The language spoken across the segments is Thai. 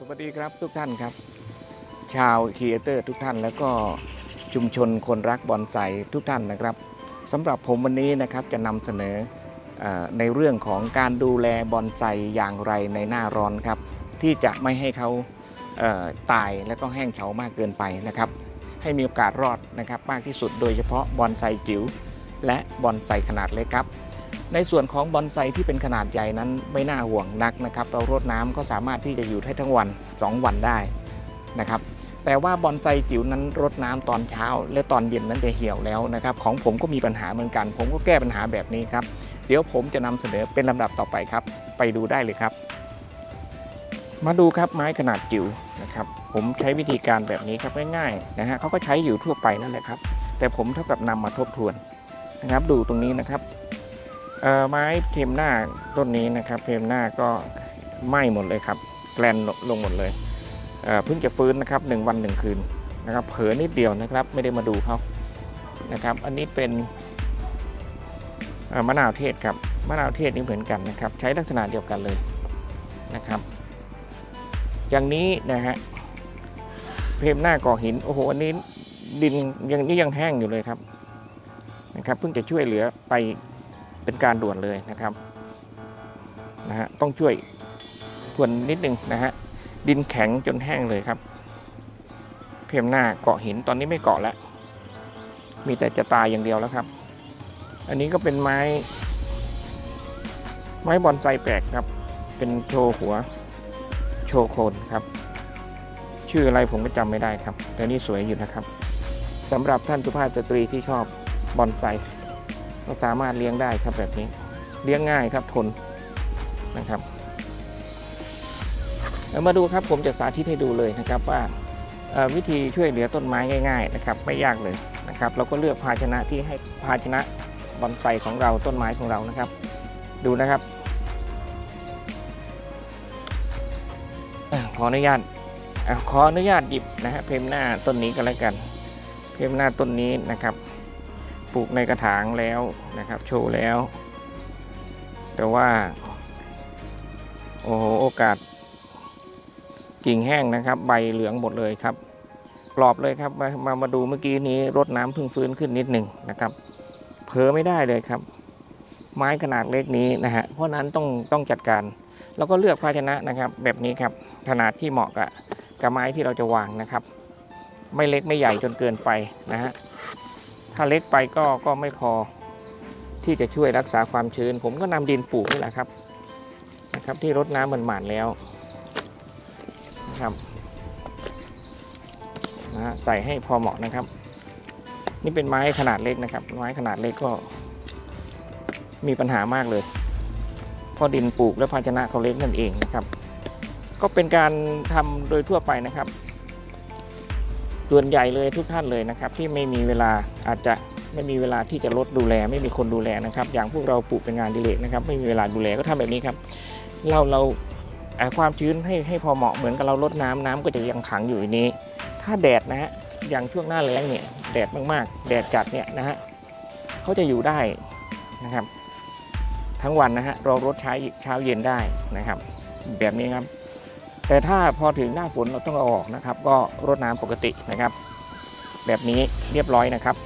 สวัสดีครับทุกท่านครับ ชาวครีเอเตอร์ทุกท่านแล้วก็ชุมชนคนรักบอนไซทุกท่านนะครับสำหรับผมวันนี้นะครับจะนำเสนออในเรื่องของการดูแลบอนไซอย่างไรในหน้าร้อนครับ ที่จะไม่ให้เขาเตายและก็แห้งเฉามากเกินไปนะครับ ให้มีโอกาสรอดนะครับมากที่สุดโดยเฉพาะบอนไซจิ๋วและบอนไซขนาดเล็กครับ ในส่วนของบอนไซที่เป็นขนาดใหญ่นั้นไม่น่าห่วงนักนะครับ เรารดน้ำก็สามารถที่จะอยู่ได้ทั้งวัน 2 วันได้นะครับแต่ว่าบอนไซจิ๋วนั้นรดน้ำตอนเช้า และตอนเย็นนั้นจะเหี่ยวแล้วนะครับ ของผมก็มีปัญหาเหมือนกัน ผมก็แก้ปัญหาแบบนี้ครับ เดี๋ยวผมจะนำเสนอเป็นลำดับต่อไปครับ ไปดูได้เลยครับ มาดูครับไม้ขนาดจิ๋วนะครับ ผมใช้วิธีการแบบนี้ครับง่ายๆนะฮะเขาก็ใช้อยู่ทั่วไปนั่นแหละครับ แต่ผมเท่ากับนำมาทบทวนนะครับ ดูตรงนี้นะครับ ไม้เทียมหน้าต้นนี้นะครับเทียมหน้าก็ไหม้หมดเลยครับแกลนลงหมดเลยเเพิ่งจะฟื้นนะครับหนึ่งวันหนึ่งคืนนะครับเผลอนิดเดียวนะครับไม่ได้มาดูเขานะครับ อันนี้เป็นมะนาวเทศครับมะนาวเทศนี่เหมือนกันนะครับ ใช้ลักษณะเดียวกันเลยนะครับ อย่างนี้นะฮะเพมหน้าก่อหินโอ้โหอันนี้ดินยังนี่ยังแห้งอยู่เลยครับนะครับ เพิ่งจะช่วยเหลือไป เป็นการด่วนเลยนะครับนะฮะต้องช่วยทวนนิดนึงนะฮะดินแข็งจนแห้งเลยครับเพียมหน้าเกาะหินตอนนี้ไม่เกาะแล้ว มีแต่จะตายอย่างเดียวแล้วครับ อันนี้ก็เป็นไม้ ไม้บอนไซแปลกครับ เป็นโชหัว โชโคนครับ ชื่ออะไรผมก็จำไม่ได้ครับ แต่นี่สวยอยู่นะครับสำหรับท่านสุภาพสตรีที่ชอบบอนไซ ก็สามารถเลี้ยงได้ครับแบบนี้ เลี้ยงง่ายครับทนนะครับเอามาดูครับผมจะสาธิตให้ดูเลยนะครับว่าวิธีช่วยเหลือต้นไม้ง่าย ๆ นะครับ ไม่ยากเลยนะครับ เราก็เลือกภาชนะที่ให้ภาชนะบอนไซของเราต้นไม้ของเรานะครับ ดูนะครับขออนุญาตขออนุญาตหยิบนะฮะเพมหน้าต้นนี้ก็แล้วกัน เพมหน้าต้นนี้นะครับ ปลูกในกระถางแล้วนะครับโชว์แล้ว แต่ว่าโอ้โหโอกาส กิ่งแห้งนะครับ ใบเหลืองหมดเลยครับกรอบเลยครับมามามาดูเมื่อกี้นี้รดน้ำเพึ่งฟื้นขึ้นนิดหนึ่งนะครับเผลอไม่ได้เลยครับ ไม้ขนาดเล็กนี้นะฮะเพราะฉะนั้นต้องต้องจัดการ แล้วก็เลือกภาชนะนะครับ แบบนี้ครับขนาดที่เหมาะกับกับไม้ที่เราจะวางนะครับ ไม่เล็กไม่ใหญ่จนเกินไปนะฮะ ถ้าเล็กไปก็ก็ไม่พอที่จะช่วยรักษาความชื้น ผมก็นำดินปลูกนี่แหละครับนะครับ ที่รดน้ำมันหมานแล้วนะครับนะฮะใส่ให้พอเหมาะนะครับ นี่เป็นไม้ขนาดเล็กนะครับ ไม้ขนาดเล็กก็มีปัญหามากเลยพราะดินปลูกและภาชนะเขาเล็กนั่นเองนะครับ ก็เป็นการทำโดยทั่วไปนะครับ ส่วนใหญ่เลยทุกท่านเลยนะครับ ที่ไม่มีเวลาอาจจะไม่มีเวลาที่จะลดดูแล ไม่มีคนดูแลนะครับ อย่างพวกเราปลูกเป็นงานดิเลกนะครับ ไม่มีเวลาดูแลก็ทำแบบนี้ครับ เราเราเอ่อความชื้นให้ให้พอเหมาะเหมือนกับเราลดน้ำน้ำก็จะยังขังอยู่ในนี้ ถ้าแดดนะฮะอย่างช่วงหน้าแล้งเนี่ยแดดมากๆ แดดจัดเนี่ยนะฮะเขาจะอยู่ได้นะครับ ทั้งวันนะฮะรารดใช้เช้าเย็นได้นะครับ แบบนี้ครับ แต่ถ้าพอถึงหน้าฝนเราต้องเอาออกนะครับ ก็รดน้ำปกตินะครับ แบบนี้เรียบร้อยนะครับ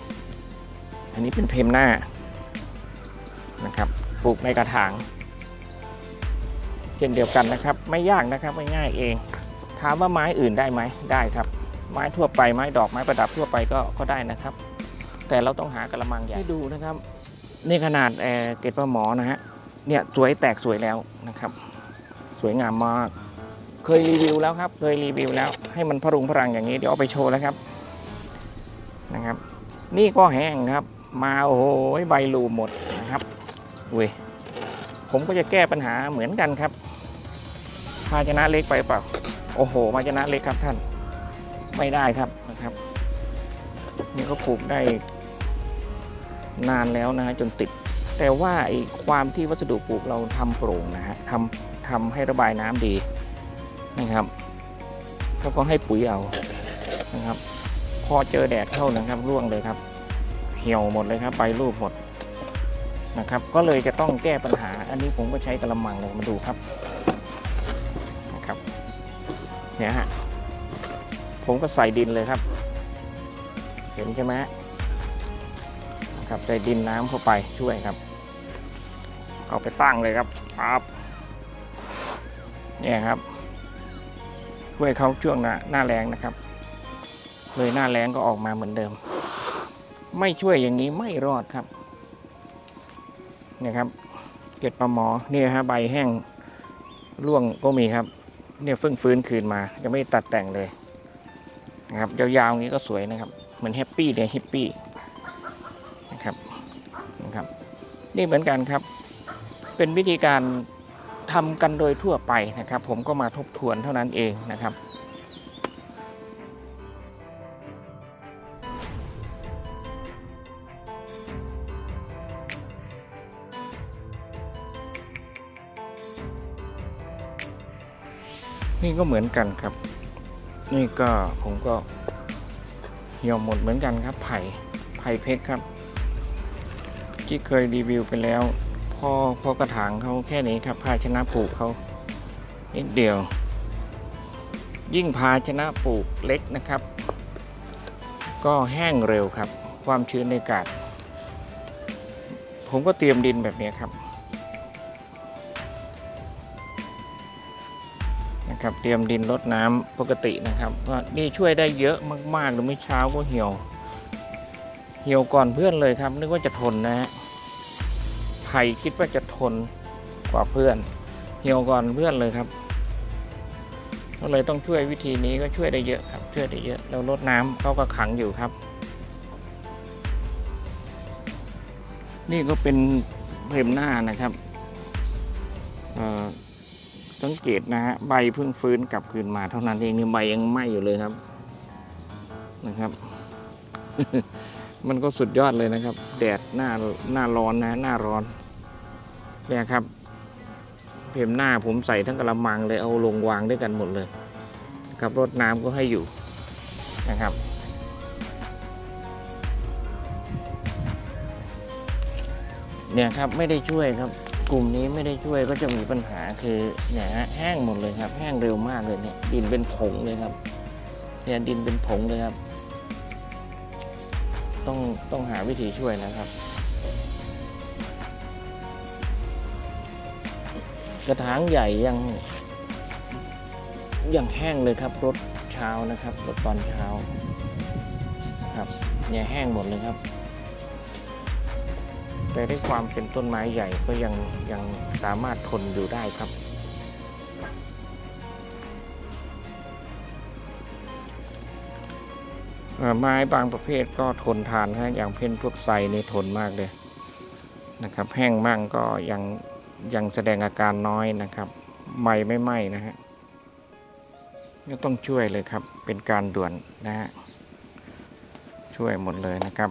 อันนี้เป็นเพมหน้านะครับปลูกในกระถาง เช่นเดียวกันนะครับ ไม่ยากนะครับไม่ง่ายเอง ถามว่าไม้อื่นได้ไหมได้ครับ ไม้ทั่วไปไม้ดอกไม้ประดับทั่วไปก็ก็ได้นะครับ แต่เราต้องหากระมังใหญ่ให้ดูนะครับนี่ขนาดเอ่อเกล็ดปลาหมอนะฮะเนี่ยสวยแตกสวยแล้วนะครับ สวยงามมาก เคยรีวิวแล้วครับ เคยรีวิวแล้ว ให้มันพรุงพรังอย่างนี้ เดี๋ยวเอาไปโชว์แล้วครับนะครับ นี่ก็แห้งครับ มาโอ้โหใบลูหมดนะครับเว้ยผมก็จะแก้ปัญหาเหมือนกันครับ ภาชนะเล็กไปเปล่า โอ้โห ภาชนะเล็กครับท่าน ไม่ได้ครับนะครับนี่ก็ปลูกได้นานแล้วนะฮะจนติด แต่ว่าไอ้ความที่วัสดุปลูกเราทำโปร่งนะฮะทำทำให้ระบายน้ำดี นะครับแล้วก็ให้ปุ๋ยเอานะครับ พอเจอแดดเข้านะครับร่วงเลยครับ เหี่ยวหมดเลยครับใบรูปหมดนะครับ ก็เลยจะต้องแก้ปัญหา อันนี้ผมก็ใช้กระมังเลยมาดูครับนะครับเนี่ยฮะผมก็ใส่ดินเลยครับ เห็นใช่ไหมนะครับใส่ดินน้ำเข้าไปช่วยครับ เอาไปตั้งเลยครับปั๊บเนี่ยครับ ช่วยเขาช่วงหน้าหน้าแรงนะครับ เลยหน้าแรงก็ออกมาเหมือนเดิม ไม่ช่วยอย่างนี้ไม่รอดครับเนี่ยครับเกล็ดปลาหมอเนี่ยฮะใบแห้งร่วงก็มีครับ เนี่ยเพิ่งฟื้นคืนมายังไม่ตัดแต่งเลยนะครับยาวๆอย่างนี้ก็สวยนะครับ เหมือนแฮปปี้เลยแฮปปี้นะครับนะครับ นี่เหมือนกันครับ เป็นวิธีการ ทำกันโดยทั่วไปนะครับ ผมก็มาทบทวนเท่านั้นเองนะครับนี่ก็เหมือนกันครับ นี่ก็ผมก็เหี่ยวหมดเหมือนกันครับ ไผ่ ไผ่เพชรครับ ที่เคยรีวิวไปแล้ว อพอกระถางเขาแค่นี้ครับ ภาชนะปลูกเขานิดเดียว ยิ่งภาชนะปลูกเล็กนะครับ ก็แห้งเร็วครับ ความชื้นในอากาศ ผมก็เตรียมดินแบบนี้ครับนะครับเตรียมดินรดน้ำปกตินะครับก็นี่ช่วยได้เยอะมากๆหรือไม่เช้าก็เหี่ยว เหี่ยวก่อนเพื่อนเลยครับ นึกว่าจะทนนะฮะ ไผ่คิดว่าจะทนกว่าเพื่อน เหี่ยวก่อนเพื่อนเลยครับ ก็เลยต้องช่วยวิธีนี้ก็ช่วยได้เยอะครับ ช่วยได้เยอะ แล้วรดน้ำเขาก็ขังอยู่ครับ นี่ก็เป็นเพมหน้านะครับสังเกตนะฮะใบเพิ่งฟื้นกลับคืนมาเท่านั้นเองนี่ใบยังไหม้อยู่เลยครับนะครับ มันก็สุดยอดเลยนะครับ แดดหน้าหน้าร้อนนะหน้าร้อน เนี่ยครับ เพมหน้าผมใส่ทั้งกระมังเลยเอาลงวางด้วยกันหมดเลยครับรดน้ำก็ให้อยู่นะครับเนี่ยครับไม่ได้ช่วยครับ กลุ่มนี้ไม่ได้ช่วยก็จะมีปัญหาคือเนี่ยฮะแห้งหมดเลยครับ แห้งเร็วมากเลยเนี่ยดินเป็นผงเลยครับเนี่ยดินเป็นผงเลยครับ ต้องต้องหาวิธีช่วยนะครับ กระถางใหญ่ยังยังแห้งเลยครับรถเช้านะครับรถตอนเช้าครับเนี่ยแห้งหมดเลยครับ แต่ด้วยความเป็นต้นไม้ใหญ่ก็ยังยังสามารถทนอยู่ได้ครับไม้บางประเภทก็ทนทานฮะอย่างเพ่นพวกไทรนี่ทนมากเลยนะครับ แห้งมั่งก็ยัง ยังแสดงอาการน้อยนะครับไม่ไม่ไหม้นะฮะก็ต้องช่วยเลยครับเป็นการด่วนนะฮะช่วยหมดเลยนะครับ